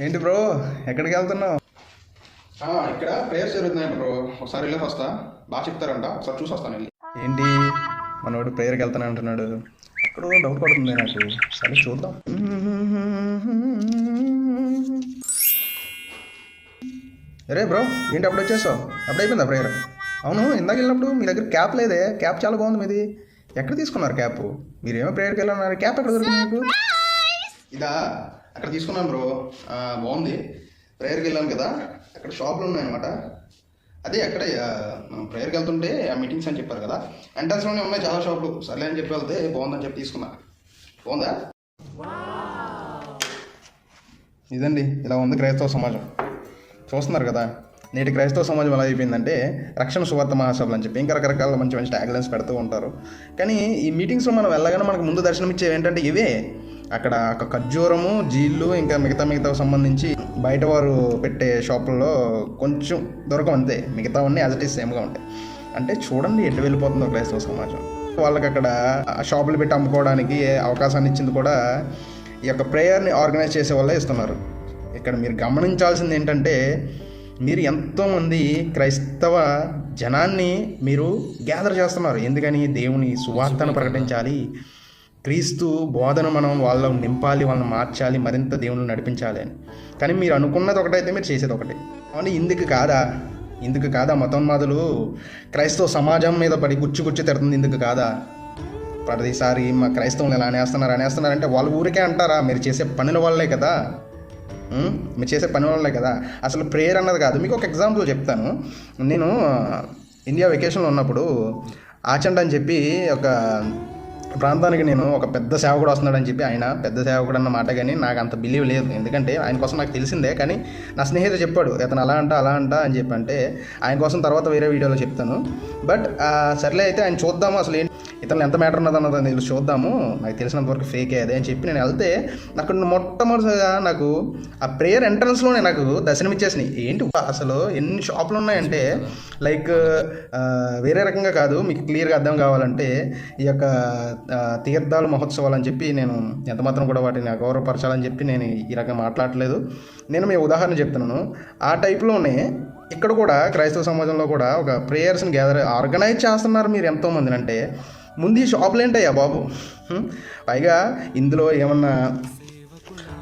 ఏంటి బ్రో? ఎక్కడికి వెళ్తున్నావు? ఇక్కడ ప్రేయర్స్ జరుగుతున్నాయి బ్రో. ఒకసారి వెళ్ళేసి వస్తా. బాగా చెప్తారంట. ఒకసారి చూసి వస్తాను వెళ్ళి. ఏంటి? మనోడు ప్రేయర్కి వెళ్తాను అంటున్నాడు. ఎక్కడో డౌట్ పడుతుంది నాకు. సరే చూద్దాం. అరే బ్రో ఏంటి అప్పుడు వచ్చేసావు? అప్పుడు అయిపోయిందా ప్రేయర్? అవును ఇందాక వెళ్ళినప్పుడు మీ దగ్గర క్యాప్ లేదే. క్యాప్ చాలా బాగుంది మీది. ఎక్కడ తీసుకున్నారు క్యాప్? మీరేమో ప్రేయర్కి వెళ్ళన్నారు క్యాప్ ఎక్కడ దొరికింది మీకు? ఇదా. అక్కడ తీసుకున్నాను బ్రో. బాగుంది. ప్రేయర్కి వెళ్ళాను కదా. అక్కడ షాపులు ఉన్నాయన్నమాట. అదే అక్కడ మనం ప్రేయర్కి వెళ్తుంటే ఆ మీటింగ్స్ అని చెప్పారు కదా. ఎంట్రన్స్లోనే ఉన్నాయి చాలా షాపులు. సర్లే అని చెప్పి వెళ్తే బాగుందని చెప్పి తీసుకున్నా. బాగుందా? ఇదండి ఇలా ఉంది క్రైస్తవ సమాజం. చూస్తున్నారు కదా నేటి క్రైస్తవ సమాజం ఎలా అయిపోయిందంటే రక్షణ సువార్త మహాసభలు అని చెప్పి ఇంకా రకరకాల మంచి మంచి ట్యాగ్లైన్స్ పెడుతూ ఉంటారు. కానీ ఈ మీటింగ్స్లో మనం వెళ్ళగానే మనకు ముందు దర్శనం ఇచ్చేవి ఏంటంటే ఇవే. అక్కడ ఒక ఖర్జూరము జీళ్ళు ఇంకా మిగతా మిగతా సంబంధించి బయట వారు పెట్టే షాపుల్లో కొంచెం దొరకవు అంతే. మిగతావన్నీ యాజ్ ఇట్ ఈస్ సేమ్గా ఉంటాయి. అంటే చూడండి ఎటు వెళ్ళిపోతుందో క్రైస్తవ సమాజం. వాళ్ళకి అక్కడ ఆ షాపులు పెట్టి అమ్ముకోవడానికి అవకాశాన్ని ఇచ్చింది కూడా ఈ యొక్క ప్రేయర్ని ఆర్గనైజ్ చేసే వాళ్ళే ఇస్తున్నారు. ఇక్కడ మీరు గమనించాల్సింది ఏంటంటే మీరు ఎంతోమంది క్రైస్తవ జనాన్ని మీరు గ్యాదర్ చేస్తున్నారు. ఎందుకని? దేవుని సువార్తను ప్రకటించాలి. క్రీస్తు బోధన మనం వాళ్ళ నింపాలి వాళ్ళని మార్చాలి మరింత దేవుని నడిపించాలి అని. కానీ మీరు అనుకున్నది ఒకటైతే మీరు చేసేది ఒకటి. అవును ఇందుకు కాదా? ఇందుకు కాదా మతోన్మాదులు? క్రైస్తవ సమాజం మీద పడి గుచ్చి గుచ్చి తిడుతుంది ఇందుకు కాదా? ప్రతిసారి మా క్రైస్తవులు ఇలా అనేస్తున్నారు అనేస్తున్నారంటే వాళ్ళ ఊరికే అంటారా? మీరు చేసే పనుల వల్లే కదా. మీరు చేసే పని వల్లే కదా. అసలు ప్రేయర్ అన్నది కాదు. మీకు ఒక ఎగ్జాంపుల్ చెప్తాను. నేను ఇండియా వెకేషన్లో ఉన్నప్పుడు ఆచండ్ అని చెప్పి ఒక ప్రాంతానికి నేను ఒక పెద్ద సేవకుడు వస్తున్నాడని చెప్పి ఆయన పెద్ద సేవకుడు అన్న మాట కానీ నాకు అంత బిలీవ్ లేదు. ఎందుకంటే ఆయన కోసం నాకు తెలిసిందే కానీ నా స్నేహితుడు చెప్పాడు ఇతను అలా అంట అలా అంట అని చెప్పి అంటే ఆయన కోసం తర్వాత వేరే వీడియోలో చెప్తాను. బట్ సర్లే అయితే ఆయన చూద్దాము అసలు ఏంటి ఇతను ఎంత మ్యాటర్ ఉన్నది అన్నది నేను చూద్దాము. నాకు తెలిసినంత వరకు ఫేక్ అదే అని చెప్పి నేను వెళ్తే నాకు మొట్టమొదటిగా నాకు ఆ ప్రేయర్ ఎంట్రన్స్లోనే నాకు దర్శనం ఇచ్చేసినాయి. ఏంటి అసలు ఎన్ని షాపులు ఉన్నాయంటే లైక్ వేరే రకంగా కాదు మీకు క్లియర్గా అర్థం కావాలంటే ఈ యొక్క తీర్థాలు మహోత్సవాలు అని చెప్పి నేను ఎంత మాత్రం కూడా వాటిని అగౌరవపరచాలని చెప్పి నేను ఈ రకంగా మాట్లాడలేదు నేను మీ ఉదాహరణ చెప్తున్నాను. ఆ టైప్లోనే ఇక్కడ కూడా క్రైస్తవ సమాజంలో కూడా ఒక ప్రేయర్స్ని గ్యాదర్ ఆర్గనైజ్ చేస్తున్నారు మీరు ఎంతోమందిని. అంటే ముందు ఈ షాపులు ఏంటయ్యా బాబు? పైగా ఇందులో ఏమన్నా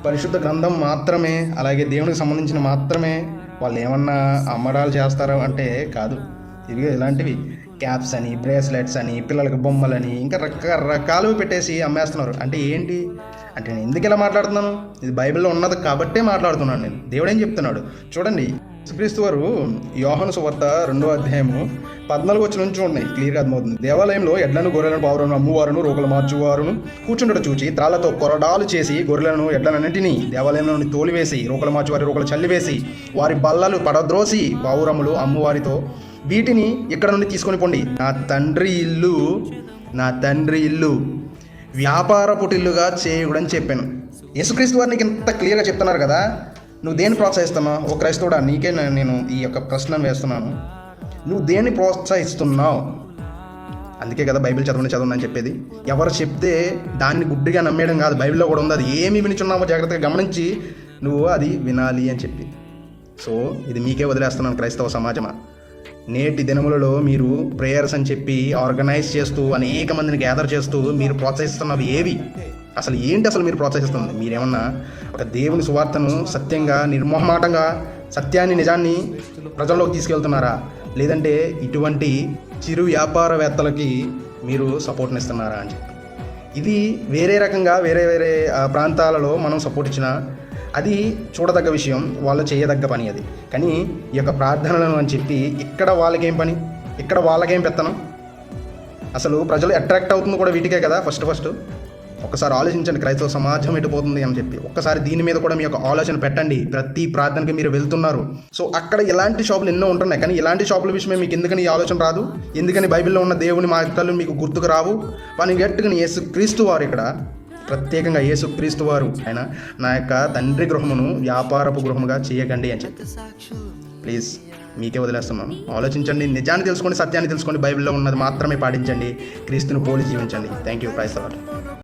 పరిశుద్ధ గ్రంథం మాత్రమే అలాగే దేవునికి సంబంధించిన మాత్రమే వాళ్ళు ఏమన్నా అమ్మడాలు చేస్తారా అంటే కాదు. ఇవి ఇలాంటివి. క్యాప్స్ అని బ్రేస్లెట్స్ అని పిల్లలకి బొమ్మలని ఇంకా రకరకాలు పెట్టేసి అమ్మేస్తున్నారు. అంటే ఏంటి? అంటే నేను ఎందుకు ఇలా మాట్లాడుతున్నాను? ఇది బైబిల్లో ఉన్నది కాబట్టే మాట్లాడుతున్నాను నేను. దేవుడేం చెప్తున్నాడు? చూడండి క్రీస్తు వారు యోహను సువార్త రెండో అధ్యాయము పద్నాలుగు వచ్చి నుంచి ఉన్నాయి. క్లియర్గా అర్థమవుతుంది. దేవాలయంలో ఎడ్లను గొర్రెలను పావురను అమ్మువారును రోగులు మార్చువారును కూర్చుండట చూచి త్రాళ్ళతో కొరడాలు చేసి గొర్రెలను ఎడ్లనన్నింటినీ దేవాలయంలో నుండి తోలివేసి రోకలు మార్చువారి రోకలు చల్లివేసి వారి బల్లలు పడద్రోసి పావురములు అమ్మువారితో వీటిని ఇక్కడ నుండి తీసుకొని పోండి. నా తండ్రి ఇల్లు నా తండ్రి ఇల్లు వ్యాపార పుటిల్లుగా చేయకూడని చెప్పాను. యేసుక్రీస్తు వారు నీకు ఇంత క్లియర్గా చెప్తున్నారు కదా? నువ్వు దేన్ని ప్రోత్సహిస్తున్నావు? ఓ క్రైస్తవుడా? నీకే నేను ఈ యొక్క ప్రశ్నను వేస్తున్నాను. నువ్వు దేన్ని ప్రోత్సహిస్తున్నావు? అందుకే కదా బైబిల్ చదవండి చదవండి అని చెప్పేది. ఎవరు చెప్తే దాన్ని గుడ్డిగా నమ్మేయడం కాదు. బైబిల్లో కూడా ఉంది. అది ఏమి వినిచున్నామో జాగ్రత్తగా గమనించి నువ్వు అది వినాలి అని చెప్పి. సో ఇది మీకే వదిలేస్తున్నాను క్రైస్తవ సమాజమా? నేటి దినములలో మీరు ప్రేయర్స్ అని చెప్పి ఆర్గనైజ్ చేస్తూ అనేక మందిని గ్యాదర్ చేస్తూ మీరు ప్రోత్సహిస్తున్నవి ఏవి? అసలు ఏంటి అసలు మీరు ప్రోత్సహిస్తుంది మీరేమన్నా ఒక దేవుని సువార్తను సత్యంగా నిర్మోహమాటంగా సత్యాన్ని నిజాన్ని ప్రజల్లోకి తీసుకెళ్తున్నారా? లేదంటే ఇటువంటి చిరు వ్యాపారవేత్తలకి మీరు సపోర్ట్నిస్తున్నారా అని చెప్పి. ఇది వేరే రకంగా వేరే వేరే ప్రాంతాలలో మనం సపోర్ట్ ఇచ్చిన అది చూడదగ్గ విషయం వాళ్ళు చేయదగ్గ పని అది. కానీ ఈ యొక్క ప్రార్థనలను అని చెప్పి ఇక్కడ వాళ్ళకేం పని? ఇక్కడ వాళ్ళకేం పెత్తనం? అసలు ప్రజలు అట్రాక్ట్ అవుతుంది కూడా వీటికే కదా ఫస్ట్ ఫస్ట్. ఒకసారి ఆలోచించండి క్రైస్తవ సమాజం ఎటుపోతుంది అని చెప్పి. ఒక్కసారి దీని మీద కూడా మీ యొక్క ఆలోచన పెట్టండి. ప్రతి ప్రార్థనకి మీరు వెళ్తున్నారు. సో అక్కడ ఇలాంటి షాపులు ఎన్నో ఉంటున్నాయి. కానీ ఇలాంటి షాపుల విషయమే మీకు ఎందుకని ఈ ఆలోచన రాదు? ఎందుకని బైబిల్లో ఉన్న దేవుని మార్గాలు మీకు గుర్తుకు రావు? పని గట్టుకుని యేసు క్రీస్తు వారు ఇక్కడ ప్రత్యేకంగా యేసుక్రీస్తు వారు ఆయన నా యొక్క తండ్రి గృహమును వ్యాపారపు గృహముగా చేయకండి అని చెప్పి. ప్లీజ్ మీకే వదిలేస్తున్నాను ఆలోచించండి. నిజాన్ని తెలుసుకోండి సత్యాన్ని తెలుసుకోండి. బైబిల్లో ఉన్నది మాత్రమే పాటించండి. క్రీస్తుని పోలి జీవించండి. Thank you price